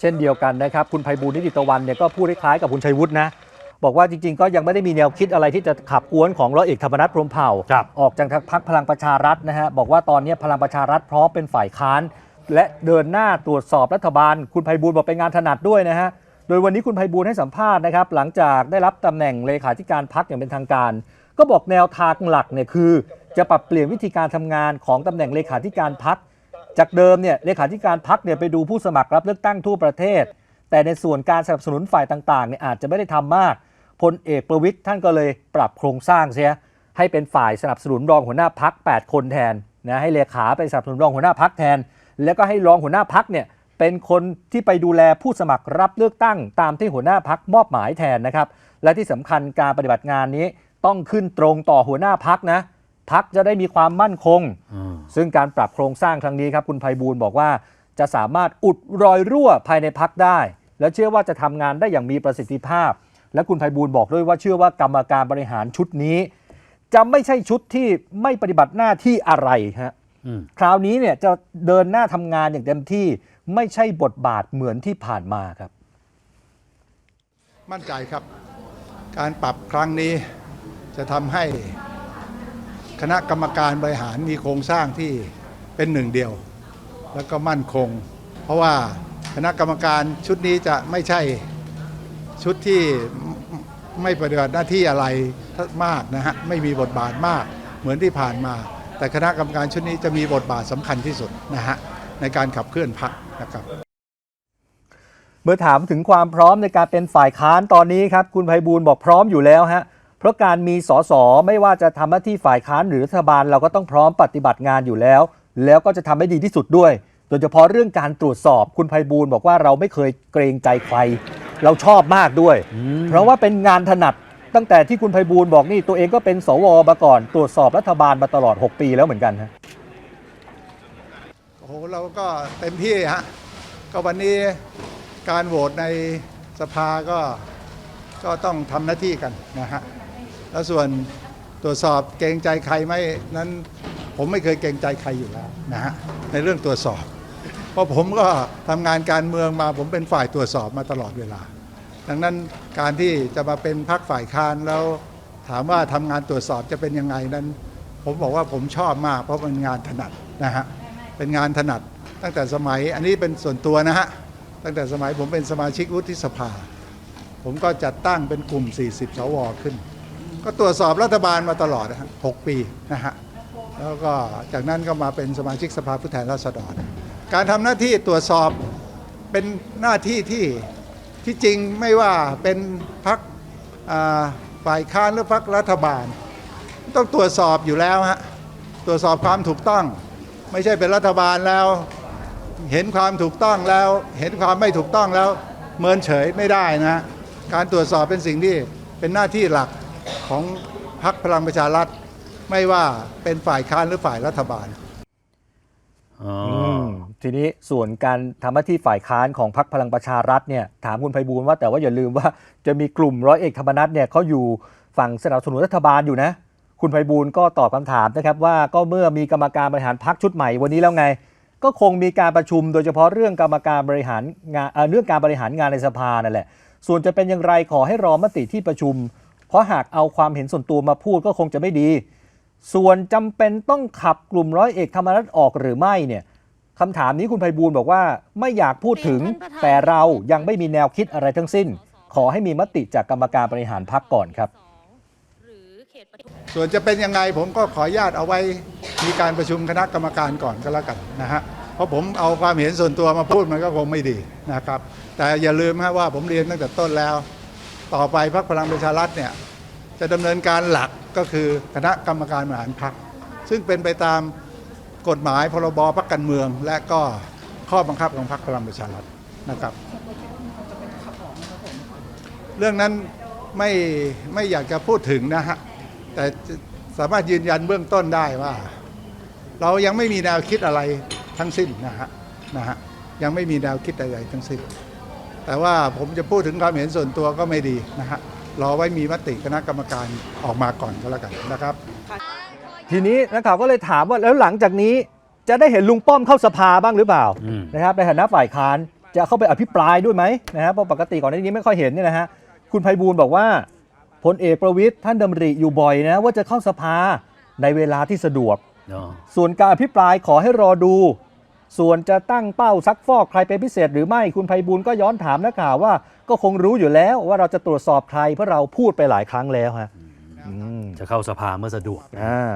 เช่นเดียวกันนะครับ คุณไพบูลย์นิติตะวันเนี่ยก็พูดคล้ายๆกับคุณชัยวุฒินะ บอกว่าจริงๆ ก็ยังไม่ได้มีแนวคิดอะไรที่จะขับกวนของร้อยเอกธรรมนัฐพรหมเผ่า ครับ ออกจากพักพลังประชารัฐนะฮะบอกว่าตอนนี้พลังประชารัฐพร้อมเป็นฝ่ายค้าน และเดินหน้าตรวจสอบรัฐบาล คุณไพบูลย์บอกเป็นงานถนัดด้วยนะฮะโดยวันนี้คุณไพบูลย์ให้สัมภาษณ์นะครับหลังจากได้รับตำแหน่งเลขาธิการพักอย่างเป็นทางการ ก็บอกแนวทางหลักเนี่ยคือ จะปรับเปลี่ยนวิธีการทำงานของตำแหน่งเลขาธิการพัก จากเดิมเนี่ยเลขาธิการพักเนี่ยไปดูผู้สมัครรับเลือกตั้งทั่วประเทศ แต่ในส่วนการสนับสนุนฝ่ายต่างๆเนี่ยอาจจะไม่ได้ทำมากพลเอกประวิทย์ท่านก็เลยปรับโครงสร้างเสียให้เป็นฝ่ายสนับสนุนรองหัวหน้าพัก 8 คนแทนนะให้เลขาไปสนับสนุนรองหัวหน้าพักแทน แล้วก็ให้รองหัวหน้าพักเนี่ยเป็นคนที่ไปดูแลผู้สมัครรับเลือกตั้งตามที่หัวหน้าพักมอบหมายแทนนะครับ และที่สำคัญการปฏิบัติงานนี้ต้องขึ้นตรงต่อหัวหน้าพักนะ พักจะได้มีความมั่นคงอืมซึ่งการปรับโครงสร้างครั้งนี้ครับคุณไพบูลย์บอกว่า จะสามารถอุดรอยรั่วภายในพักได้ และเชื่อว่าจะทำงานได้อย่างมีประสิทธิภาพ และคุณไพบูลย์บอกด้วยว่าเชื่อว่ากรรมการบริหารชุดนี้ จะไม่ใช่ชุดที่ไม่ปฏิบัติหน้าที่อะไรฮะอืมคราวนี้เนี่ยจะเดินหน้าทำงานอย่างเต็มที่ไม่ใช่บทบาทเหมือนที่ผ่านมาครับ มั่นใจครับ การปรับครั้งนี้จะทำให้ คณะกรรมการบริหารมีโครงสร้างที่เป็นหนึ่งเดียว แล้วก็มั่นคง เพราะว่าคณะกรรมการชุดนี้จะไม่ใช่ชุดที่ไม่ปฏิบัติหน้าที่อะไรมากนะฮะไม่มีบทบาทมากเหมือนที่ผ่านมา แต่คณะกรรมการชุดนี้จะมีบทบาทสำคัญที่สุดนะฮะในการขับเคลื่อนพรรคนะครับเมื่อถามถึงความพร้อมในการเป็นฝ่ายค้านตอนนี้ครับ คุณไพบูลบอกพร้อมอยู่แล้วฮะ เพราะการมีสสไม่ว่าจะทำหน้าที่ฝ่ายค้านหรือรัฐบาลเราก็ต้องพร้อมปฏิบัติงานอยู่แล้ว แล้วก็จะทำให้ดีที่สุดด้วย โดยเฉพาะเรื่องการตรวจสอบคุณไพบูลย์บอกว่าเราไม่เคยเกรงใจใคร เราชอบมากด้วย เพราะว่าเป็นงานถนัดตั้งแต่ที่คุณไพบูลย์บอกนี่ตัวเองก็เป็นสวมาก่อน ตรวจสอบรัฐบาลมาตลอด 6 ปีแล้วเหมือนกันฮะโอ้โหเราก็เต็มที่ฮะก็วันนี้การโหวตในสภาก็ก็ต้องทำหน้าที่กันนะฮะ แล้วส่วนตรวจสอบเกรงใจใครไหมนั้นผมไม่เคยเกรงใจใครอยู่แล้วนะฮะในเรื่องตรวจสอบ เพราะผมก็ทำงานการเมืองมาผมเป็นฝ่ายตรวจสอบมาตลอดเวลา ดังนั้นการที่จะมาเป็นพักฝ่ายค้านแล้วถามว่าทำงานตรวจสอบจะเป็นยังไงนั้น ผมบอกว่าผมชอบมากเพราะเป็นงานถนัดนะฮะเป็นงานถนัดตั้งแต่สมัยอันนี้เป็นส่วนตัวนะฮะตั้งแต่สมัยผมเป็นสมาชิกวุฒิสภา ผมก็จัดตั้งเป็นกลุ่ม 40 สวขึ้น ก็ตรวจสอบรัฐบาลมาตลอดนะฮะ6ปีนะฮะแล้วก็จากนั้นก็มาเป็นสมาชิกสภาผู้แทนราษฎร การทำหน้าที่ตรวจสอบเป็นหน้าที่ที่ที่จริงไม่ว่าเป็นพักฝ่ายค้านหรือพักรัฐบาล ต้องตรวจสอบอยู่แล้วฮะตรวจสอบความถูกต้อง ไม่ใช่เป็นรัฐบาลแล้ว เห็นความถูกต้องแล้ว เห็นความไม่ถูกต้องแล้ว เมินเฉยไม่ได้นะการตรวจสอบเป็นสิ่งที่เป็นหน้าที่หลัก ของพรรคพลังประชารัฐ ไม่ว่าเป็นฝ่ายค้านหรือฝ่ายรัฐบาลอ๋อมทีนี้ส่วนการทำหน้าที่ฝ่ายค้านของพรรคพลังประชารัฐเนี่ยถามคุณไพบูลย์ว่าแต่ว่าอย่าลืมว่าจะมีกลุ่มร้อยเอกธรรมนัฐเนี่ยเขาอยู่ฝั่งสนับสนุนรัฐบาลอยู่นะ คุณไพบูลย์ก็ตอบคำถามนะครับว่าก็เมื่อมีกรรมการบริหารพรรคชุดใหม่วันนี้แล้วไง ก็คงมีการประชุมโดยเฉพาะเรื่องกรรมการบริหารงานเอ่อเรื่องการบริหารงานในสภานั่นแหละ ส่วนจะเป็นอย่างไรขอให้รอมติที่ประชุม เพราะหากเอาความเห็นส่วนตัวมาพูดก็คงจะไม่ดี ส่วนจำเป็นต้องขับกลุ่มร้อยเอกธรรมนัฐออกหรือไม่เนี่ยคำถามนี้คุณไพบูลย์บอกว่าไม่อยากพูดถึง แต่เรายังไม่มีแนวคิดอะไรทั้งสิ้น ขอให้มีมติจากกรรมการบริหารพรรคก่อนครับหรือเขตปทุมส่วนจะเป็นยังไงผมก็ขออนุญาตเอาไว้มีการประชุมคณะกรรมการก่อนก็แล้วกันนะฮะเพราะผมเอาความเห็นส่วนตัวมาพูดมันก็คงไม่ดีนะครับ แต่อย่าลืมฮะว่าผมเรียนตั้งแต่ต้นแล้ว ต่อไปพรรคพลังประชารัฐเนี่ยจะดำเนินการหลักก็คือคณะกรรมการบริหารพรรคซึ่งเป็นไปตามกฎหมายพรบพรรคการเมือง และก็ข้อบังคับของพรรคพลังประชารัฐนะครับ เรื่องนั้นไม่ไม่อยากจะพูดถึงนะฮะแต่สามารถยืนยันเบื้องต้นได้ว่า เรายังไม่มีแนวคิดอะไรทั้งสิ้นนะฮะนะฮะยังไม่มีแนวคิดใดๆทั้งสิ้น แต่ว่าผมจะพูดถึงความเห็นส่วนตัวก็ไม่ดีนะฮะรอไว้มีมติคณะกรรมการออกมาก่อนก็แล้วกันนะครับ ทีนี้นักข่าวก็เลยถามว่าแล้วหลังจากนี้จะได้เห็นลุงป้อมเข้าสภาบ้างหรือเปล่าอืมนะครับในฐานะฝ่ายค้านจะเข้าไปอภิปรายด้วยไหมนะฮะเพราะปกติก่อนหน้านี้ไม่ค่อยเห็นเนี่ยนะฮะคุณไพบูลย์บอกว่าพลเอกประวิทย์ท่านดำริอยู่บ่อยนะว่าจะเข้าสภาในเวลาที่สะดวกอ๋อส่วนการอภิปรายขอให้รอดู ส่วนจะตั้งเป้าซักฟอกใครเป็นพิเศษหรือไม่คุณไพบูลย์ก็ย้อนถามนักข่าวว่า ก็คงรู้อยู่แล้วว่าเราจะตรวจสอบใครเพราะเราพูดไปหลายครั้งแล้วฮะอืมจะเข้าสภาเมื่อสะดวกอ่า